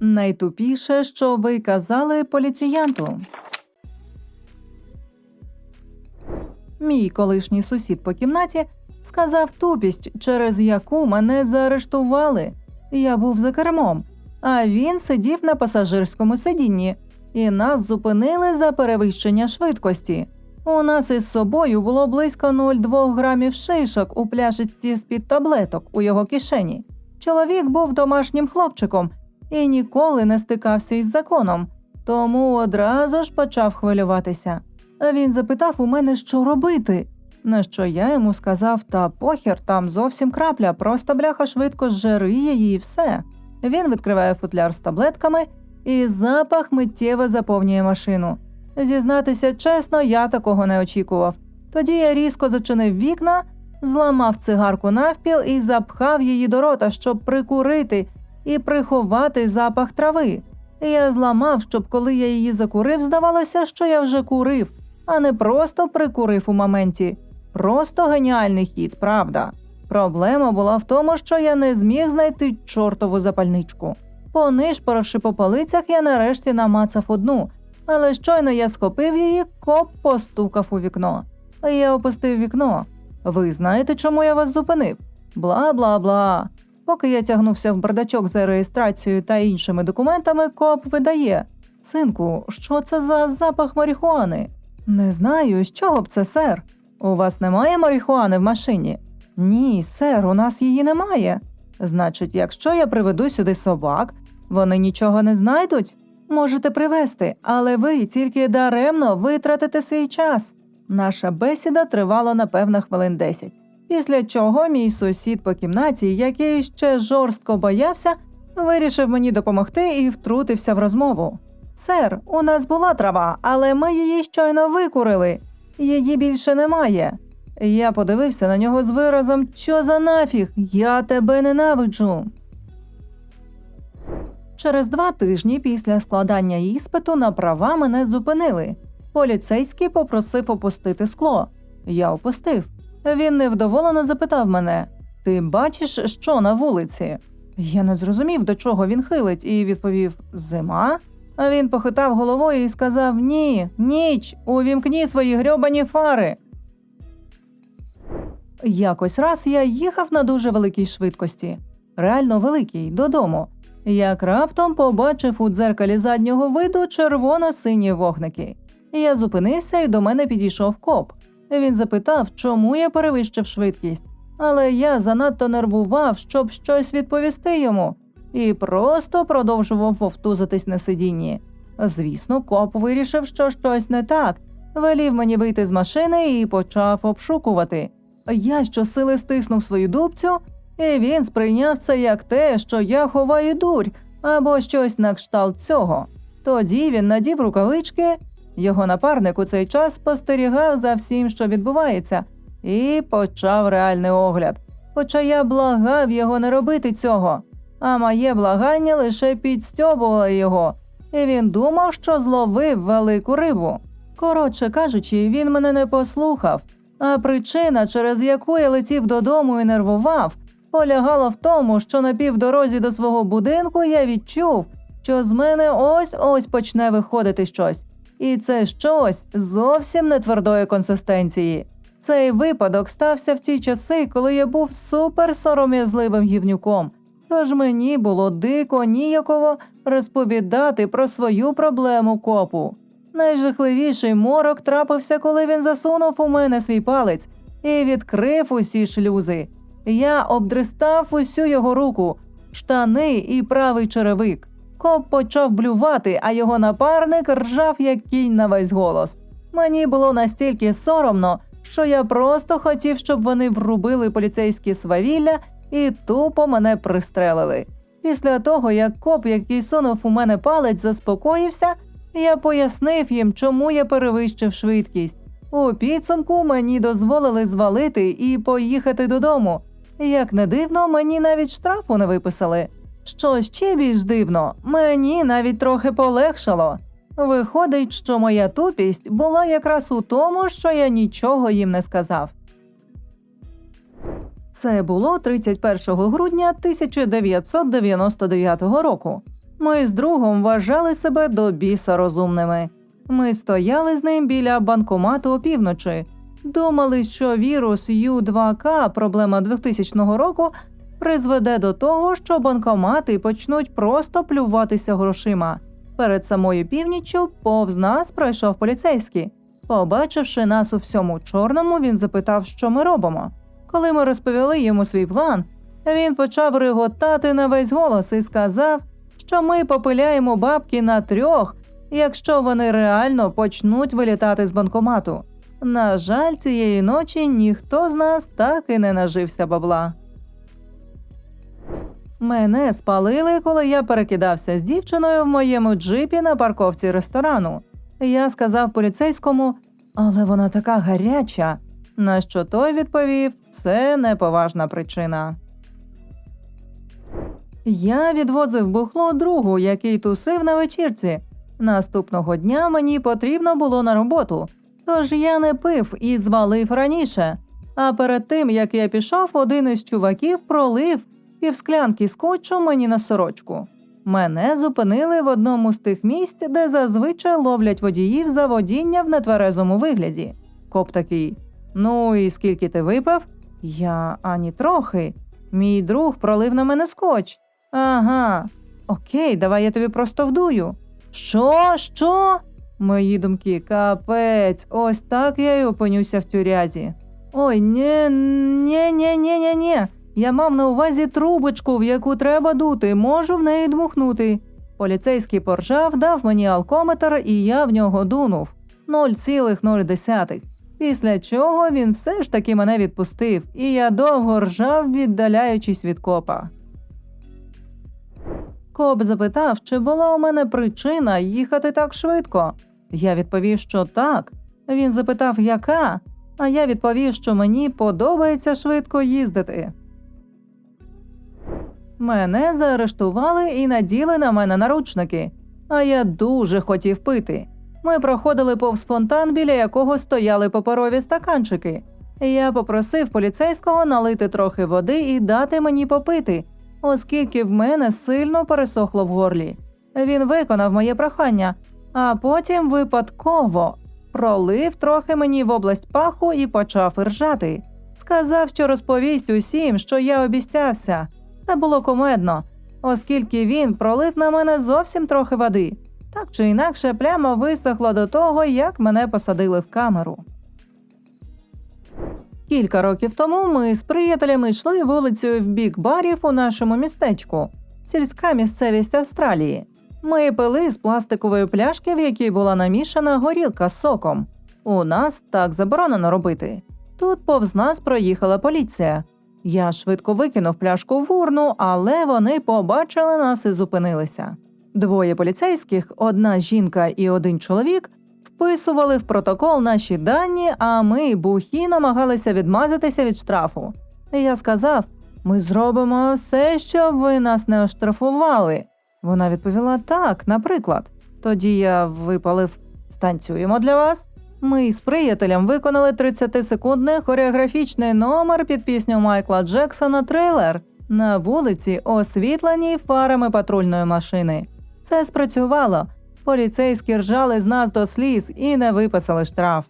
Найтупіше, що ви казали поліціянту. Мій колишній сусід по кімнаті сказав тупість, через яку мене заарештували. Я був за кермом, а він сидів на пасажирському сидінні, і нас зупинили за перевищення швидкості. У нас із собою було близько 0,2 грамів шишок у пляшечці з-під таблеток у його кишені. Чоловік був домашнім хлопчиком і ніколи не стикався із законом, тому одразу ж почав хвилюватися. А Він запитав у мене, що робити. На що я йому сказав, та похер, там зовсім крапля, просто бляха швидко зжери її і все. Він відкриває футляр з таблетками, і запах миттєво заповнює машину. Зізнатися чесно, я такого не очікував. Тоді я різко зачинив вікна, зламав цигарку навпіл і запхав її до рота, щоб прикурити і приховати запах трави. Я зламав, щоб коли я її закурив, здавалося, що я вже курив, а не просто прикурив у моменті. Просто геніальний хід, правда. Проблема була в тому, що я не зміг знайти чортову запальничку. Понишпоривши по полицях, я нарешті намацав одну, але щойно я схопив її, коп постукав у вікно. Я опустив вікно. Ви знаєте, чому я вас зупинив? Бла бла бла. Поки я тягнувся в бардачок за реєстрацією та іншими документами, коп видає. Синку, що це за запах марихуани? Не знаю, з чого б це, сер. У вас немає марихуани в машині? Ні, сер, у нас її немає. Значить, якщо я приведу сюди собак, вони нічого не знайдуть? Можете привезти, але ви тільки даремно витратите свій час. Наша бесіда тривала напевно хвилин 10. Після чого мій сусід по кімнаті, який ще жорстко боявся, вирішив мені допомогти і втрутився в розмову. Сер, у нас була трава, але ми її щойно викурили. Її більше немає. Я подивився на нього з виразом Що за нафіг? Я тебе ненавиджу. Через два тижні після складання іспиту на права мене зупинили. Поліцейський попросив опустити скло. Я опустив. Він невдоволено запитав мене: Ти бачиш, що на вулиці? Я не зрозумів, до чого він хилить, і відповів: Зима. А він похитав головою і сказав: Ні, ніч, увімкні свої грьобані фари. Якось раз я їхав на дуже великій швидкості, реально великій, додому. Як раптом побачив у дзеркалі заднього виду червоно-сині вогники. Я зупинився і до мене підійшов коп. Він запитав, чому я перевищив швидкість, але я занадто нервував, щоб щось відповісти йому, і просто продовжував вовтузитись на сидінні. Звісно, коп вирішив, що щось не так, велів мені вийти з машини і почав обшукувати. Я щосили стиснув свою дубцю, і він сприйняв це як те, що я ховаю дурь або щось на кшталт цього. Тоді він надів рукавички. Його напарник у цей час спостерігав за всім, що відбувається, і почав реальний огляд. Хоча я благав його не робити цього, а моє благання лише підстьобувало його, і він думав, що зловив велику рибу. Коротше кажучи, він мене не послухав. А причина, через яку я летів додому і нервував, полягала в тому, що на півдорозі до свого будинку я відчув, що з мене ось ось почне виходити щось. І це щось зовсім не твердої консистенції. Цей випадок стався в ті часи, коли я був супер сором'язливим гівнюком. Тож мені було дико ніяково розповідати про свою проблему копу. Найжахливіший морок трапився, коли він засунув у мене свій палець і відкрив усі шлюзи. Я обдристав усю його руку, штани і правий черевик. Коп почав блювати, а його напарник ржав, як кінь на весь голос. Мені було настільки соромно, що я просто хотів, щоб вони врубили поліцейські свавілля і тупо мене пристрелили. Після того, як коп, який сунув у мене палець, заспокоївся, я пояснив їм, чому я перевищив швидкість. У підсумку мені дозволили звалити і поїхати додому. Як не дивно, мені навіть штрафу не виписали. Що ще більш дивно, мені навіть трохи полегшало. Виходить, що моя тупість була якраз у тому, що я нічого їм не сказав. Це було 31 грудня 1999 року. Ми з другом вважали себе до біса розумними. Ми стояли з ним біля банкомату опівночі. Думали, що вірус Ю2К, проблема 2000 року, призведе до того, що банкомати почнуть просто плюватися грошима. Перед самою північчю повз нас пройшов поліцейський. Побачивши нас у всьому чорному, він запитав, що ми робимо. Коли ми розповіли йому свій план, він почав реготати на весь голос і сказав, що ми попиляємо бабки на трьох, якщо вони реально почнуть вилітати з банкомату. На жаль, цієї ночі ніхто з нас так і не нажився бабла. Мене спалили, коли я перекидався з дівчиною в моєму джипі на парковці ресторану. Я сказав поліцейському, але вона така гаряча. На що той відповів: це неповажна причина. Я відвозив бухло другу, який тусив на вечірці. Наступного дня мені потрібно було на роботу, тож я не пив і звалив раніше. А перед тим як я пішов, один із чуваків пролив півсклянки скотчу мені на сорочку. Мене зупинили в одному з тих місць, де зазвичай ловлять водіїв за водіння в нетверезому вигляді. Коп такий: Ну і скільки ти випив? Я ані трохи. Мій друг пролив на мене скотч. Ага. Окей, давай я тобі просто вдую. Що? Що? Мої думки, капець, ось так я й опинюся в тюрязі. Ой, ні, ні, ні, ні, ні, ні. Я мав на увазі трубочку, в яку треба дути, можу в неї дмухнути. Поліцейський поржав, дав мені алкометр, і я в нього дунув 0,0. Після чого він все ж таки мене відпустив, і я довго ржав, віддаляючись від копа. Коп запитав, чи була у мене причина їхати так швидко. Я відповів, що так. Він запитав, яка, а я відповів, що мені подобається швидко їздити. Мене заарештували і наділи на мене наручники, а я дуже хотів пити. Ми проходили повз фонтан, біля якого стояли паперові стаканчики. Я попросив поліцейського налити трохи води і дати мені попити, оскільки в мене сильно пересохло в горлі. Він виконав моє прохання, а потім випадково пролив трохи мені в область паху і почав іржати. Сказав, що розповість усім, що я обіцявся. Це було комедно, оскільки він пролив на мене зовсім трохи води. Так чи інакше, пляма висохла до того, як мене посадили в камеру. Кілька років тому ми з приятелями йшли вулицею в бік барів у нашому містечку, сільська місцевість Австралії. Ми пили з пластикової пляшки, в якій була намішана горілка з соком. У нас так заборонено робити. Тут повз нас проїхала поліція. Я швидко викинув пляшку в урну, але вони побачили нас і зупинилися. Двоє поліцейських, одна жінка і один чоловік, вписували в протокол наші дані, а ми, бухі, намагалися відмазатися від штрафу. Я сказав: ми зробимо все, щоб ви нас не оштрафували. Вона відповіла так, наприклад. Тоді я випалив станцюємо для вас. Ми з приятелем виконали 30-секундний хореографічний номер під пісню Майкла Джексона Трейлер на вулиці, освітленій фарами патрульної машини. Це спрацювало. Поліцейські ржали з нас до сліз і не виписали штраф.